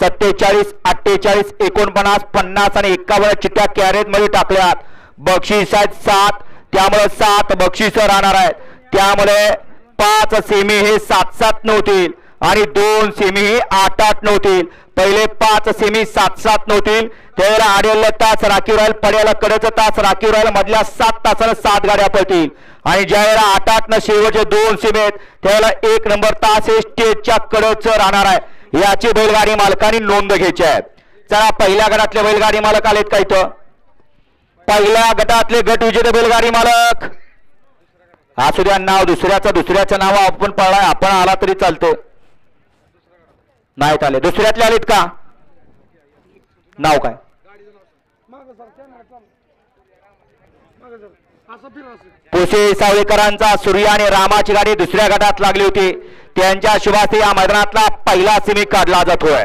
सत्तेचाळीस अठ्ठेचाळीस एकोणपन्नास पन्नास आणि एकावन्न चिठ्ठ्या कॅरेजमध्ये टाकल्यात. बक्षीस आहेत सात त्यामुळे सात बक्षीस राहणार आहेत. त्यामुळे पाच सेमी हे सात सात नव्हतील आणि दोन सेमी हे आठ आठ नव्हतील. पहिले पाच सेमी सात सात नव्हतील. त्यावेळेला आडेल तास राखीव राहील पड्याला कडेचा तास राखीव राहील मधल्या सात तासाला सात गाड्या पळतील. आणि ज्या वेळेला आठ आठ न शेवटचे दोन सीमे आहेत त्यावेळेला एक नंबर तास हे स्टेजच्या कडचं राहणार आहे. याची बैलगाडी मालकांनी नोंद घ्यायची आहे. चला पहिल्या गटातले बैलगाडी मालक आलेत का इथं? पहिल्या गटातले गट विजेते बैलगाडी मालक. असू द्या नाव दुसऱ्याचं दुसऱ्याचं नाव आपण पळलाय आपण आला तरी चालते नाहीत आले. दुसऱ्यातले आलेत का? नाव काय? पोसे सावळेकरांचा सूर्य आणि रामाची गाडी दुसऱ्या गटात लागली होती. त्यांच्या शुभासी या मैदानातला पहिला सिमी काढला जातोय.